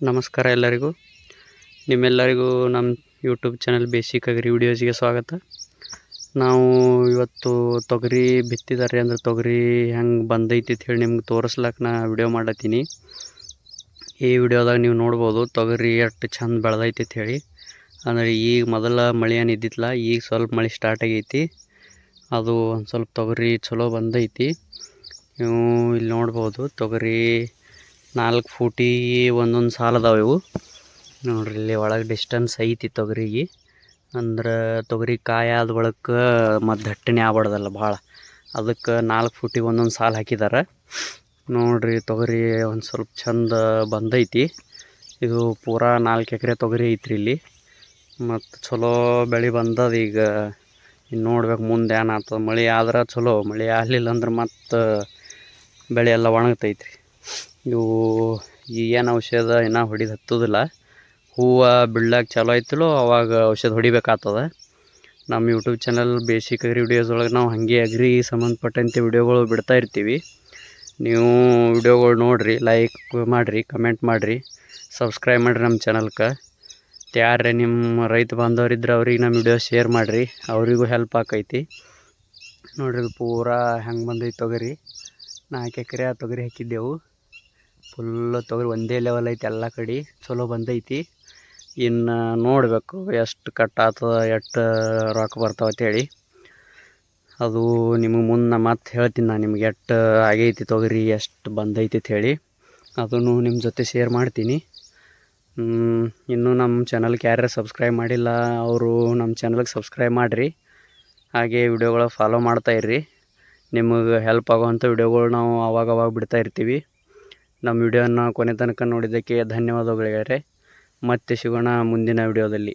ನಮಸ್ಕಾರ ಎಲ್ಲರಿಗೂ. ನಿಮ್ಮೆಲ್ಲರಿಗೂ ನಮ್ಮ ಯೂಟ್ಯೂಬ್ ಚಾನಲ್ ಬೇಸಿಕ್ ಅಗ್ರಿ ವಿಡಿಯೋಸ್ಗೆ ಸ್ವಾಗತ. ನಾವು ಇವತ್ತು ತೊಗರಿ ಬಿತ್ತಿದಾರೆ ಅಂದ್ರೆ ತೊಗರಿ ಹೆಂಗೆ ಬಂದೈತಿ ಅಂತ ಹೇಳಿ ನಿಮ್ಗೆ ತೋರಿಸ್ಲಕ್ಕೆ ನಾ ವಿಡಿಯೋ ಮಾಡತ್ತೀನಿ. ಈ ವಿಡಿಯೋದಾಗ ನೀವು ನೋಡ್ಬೋದು ತೊಗರಿ ಎಷ್ಟು ಚಂದ ಬೆಳೆದೈತಿ ಹೇಳಿ. ಅಂದರೆ ಈಗ ಮೊದಲ ಮಳೆ ಏನು ಇದ್ದಿತ್ತಲ್ಲ ಈಗ ಸ್ವಲ್ಪ ಮಳೆ ಸ್ಟಾರ್ಟ್ ಆಗೈತಿ. ಅದು ಒಂದು ಸ್ವಲ್ಪ ತೊಗರಿ ಚಲೋ ಬಂದೈತಿ. ನೀವು ಇಲ್ಲಿ ನೋಡ್ಬೋದು ತೊಗರಿ ನಾಲ್ಕು ಫೂಟಿ ಒಂದೊಂದು ಸಾಲ ಅದಾವೆ ಇವು. ನೋಡ್ರಿ ಇಲ್ಲಿ ಒಳಗೆ ಡಿಸ್ಟೆನ್ಸ್ ಐತಿ ತೊಗರಿಗೆ. ಅಂದ್ರೆ ತೊಗರಿ ಕಾಯಿ ಆದ ಒಳಕ್ಕೆ ಮತ್ತು ದಟ್ಟಣೆ ಆಗ್ಬಾರ್ದಲ್ಲ ಭಾಳ. ಅದಕ್ಕೆ ನಾಲ್ಕು ಫೂಟಿ ಒಂದೊಂದು ಸಾಲು ಹಾಕಿದ್ದಾರೆ ನೋಡ್ರಿ ತೊಗರಿ ಒಂದು ಸ್ವಲ್ಪ ಚಂದ ಬಂದೈತಿ. ಇದು ಪೂರಾ ನಾಲ್ಕು ಎಕರೆ ತೊಗರಿ ಐತ್ರಿ ಇಲ್ಲಿ. ಮತ್ತು ಚಲೋ ಬೆಳೆ ಬಂದದ ಈಗ. ಇನ್ನು ನೋಡ್ಬೇಕು ಮುಂದೆ ಏನಾಗ್ತದೆ ಮಳೆ ಆದ್ರೆ ಚಲೋ. ಮಳೆ ಆಗಲಿಲ್ಲ ಅಂದ್ರೆ ಮತ್ತು ಬೆಳೆ ಎಲ್ಲ ಒಣಗ್ತೈತ್ರಿ. ಇವು ಏನು ಔಷಧ ಇನ್ನೂ ಹೊಡಿದು ಹತ್ತೋದಿಲ್ಲ. ಹೂವು ಬಿಡ್ಲಾಕ ಚಾಲೂ ಆಯ್ತಲೋ, ಅವಾಗ ಔಷಧ ಹೊಡಿಬೇಕಾಗ್ತದ. ನಮ್ಮ YouTube channel basic agri videos ಒಳಗೆ ನಾವು ಹಾಗೆ ಅಗ್ರಿ ಸಂಬಂಧಪಟ್ಟಂತೆ ವಿಡಿಯೋಗಳು ಬಿಡ್ತಾ ಇರ್ತೀವಿ. ನೀವು ವಿಡಿಯೋಗಳು ನೋಡಿರಿ ಲೈಕ್ ಮಾಡಿರಿ ಕಮೆಂಟ್ ಮಾಡಿರಿ ಸಬ್ಸ್ಕ್ರೈಬ್ ಮಾಡಿರಿ ನಮ್ಮ ಚಾನಲ್ಗೆ ಯಾರೇ ನಿಮ್ಮ ರೈತ ಬಾಂಧವರಿದ್ರೆ ಅವ್ರಿಗೆ ನಮ್ಮ ವಿಡಿಯೋ ಶೇರ್ ಮಾಡಿರಿ, ಅವರಿಗೂ ಹೆಲ್ಪ್ ಆಕೈತಿ. ನೋಡ್ರಿ ಪೂರಾ ಹೆಂಗೆ ಬಂದೈತೆ ತೊಗರಿ. ನಾಲ್ಕು ಎಕರೆ ತೊಗರಿ ಹಾಕಿದ್ದೆವು. ಫುಲ್ಲು ತೊಗರಿ ಒಂದೇ ಲೆವೆಲ್ ಐತೆ ಎಲ್ಲ ಕಡೆ, ಚಲೋ ಬಂದೈತಿ. ಇನ್ನು ನೋಡಬೇಕು ಎಷ್ಟು ಕಟ್ ಆಗ್ತದ, ಎಷ್ಟು ರೊಕ್ಕ ಬರ್ತಾವ ಅಂತೇಳಿ ಅದು ನಿಮಗೆ ಮುಂದೆ ಮತ್ತೆ ಹೇಳ್ತೀನಿ ನಾನು ನಿಮ್ಗೆ ಎಷ್ಟು ಆಗೈತಿ ತೊಗರಿ, ಎಷ್ಟು ಬಂದೈತಿ ಹೇಳಿ. ಅದನ್ನು ನಿಮ್ಮ ಜೊತೆ ಶೇರ್ ಮಾಡ್ತೀನಿ. ಇನ್ನೂ ನಮ್ಮ ಚಾನಲ್ಗೆ ಯಾರ್ಯಾರು ಸಬ್ಸ್ಕ್ರೈಬ್ ಮಾಡಿಲ್ಲ, ಅವರು ನಮ್ಮ ಚಾನಲ್ಗೆ ಸಬ್ಸ್ಕ್ರೈಬ್ ಮಾಡಿರಿ. ಹಾಗೆ ವಿಡಿಯೋಗಳ ಫಾಲೋ ಮಾಡ್ತಾ ಇರ್ರಿ. ನಿಮಗೆ ಹೆಲ್ಪ್ ಆಗೋವಂಥ ವಿಡಿಯೋಗಳು ನಾವು ಅವಾಗ ಬಿಡ್ತಾ ಇರ್ತೀವಿ. ನಮ್ಮ ವಿಡಿಯೋನ ಕೊನೆ ತನಕ ನೋಡಿದ್ದಕ್ಕೆ ಧನ್ಯವಾದಗಳು ಮತ್ತೆ ಸಿಗೋಣ ಮುಂದಿನ ವಿಡಿಯೋದಲ್ಲಿ.